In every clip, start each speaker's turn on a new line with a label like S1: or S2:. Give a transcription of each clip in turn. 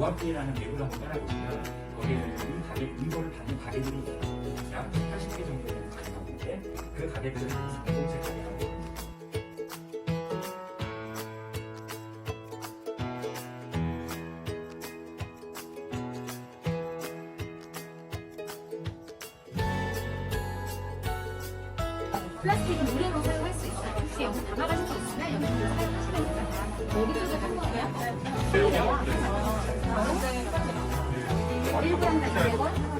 S1: 오합기라는 맵을 한번 따라보시면 거기에는 이 가게 인거를 받는 가게들이 약 80개 정도 되는 가게가 있는데 그 공공재 가게라고
S2: 플라스틱은 무료로 사용할 수 있어요. 혹시 여기 담아가실 수 있으면 여기 사용 1g 200원, 그냥 80원.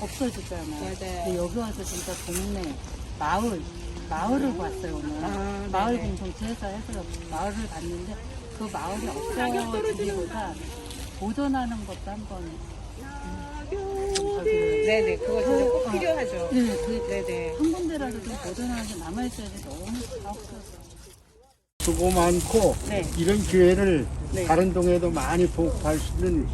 S3: 없어지잖아요.
S4: 맞아요.
S3: 근데 여기 와서 진짜 동네, 마을, 마을을 봤어요, 오늘.
S4: 아,
S3: 마을
S4: 네네.
S3: 공동체에서 해서 마을을 봤는데 그 마을이 없어지기보다 보존하는 것도 한번. 음,
S4: 네네, 그거 진짜 꼭 필요하죠.
S3: 네, 그,
S4: 네네.
S3: 한 군데라도 좀 보존하는 게 남아있어야 돼. 너무 다 없어서.
S5: 수고 많고
S4: 네.
S5: 이런 기회를
S4: 네.
S5: 다른 동에도 많이 보급할 수 있는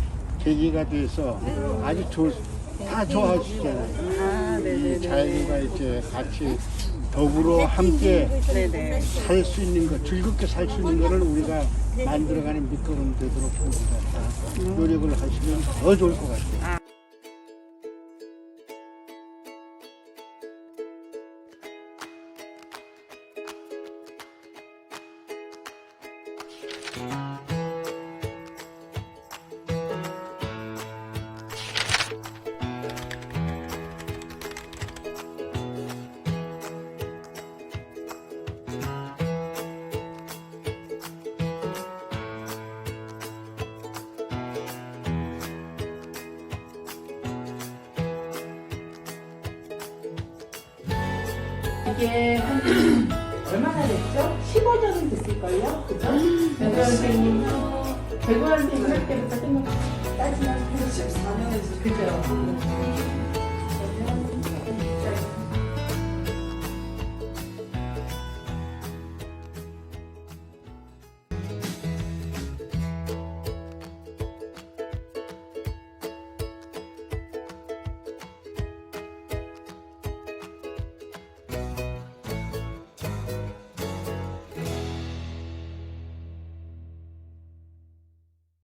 S5: 계기가 돼서 아주 좋, 다 좋아하시잖아요.
S4: 아, 네네네.
S5: 자연과 이제 같이 더불어 함께
S4: 네네.
S5: 살 수 있는 것, 즐겁게 살 수 있는 것을 우리가 만들어가는 밑거름 되도록 우리가 다 노력을 하시면 더 좋을 것 같아요.
S6: 이게 한 얼마나 됐죠? 15년은 됐을걸요? 그죠? 배구 선생님, 배구 선생님 할 때부터 생각 따지면 14년에서 그죠?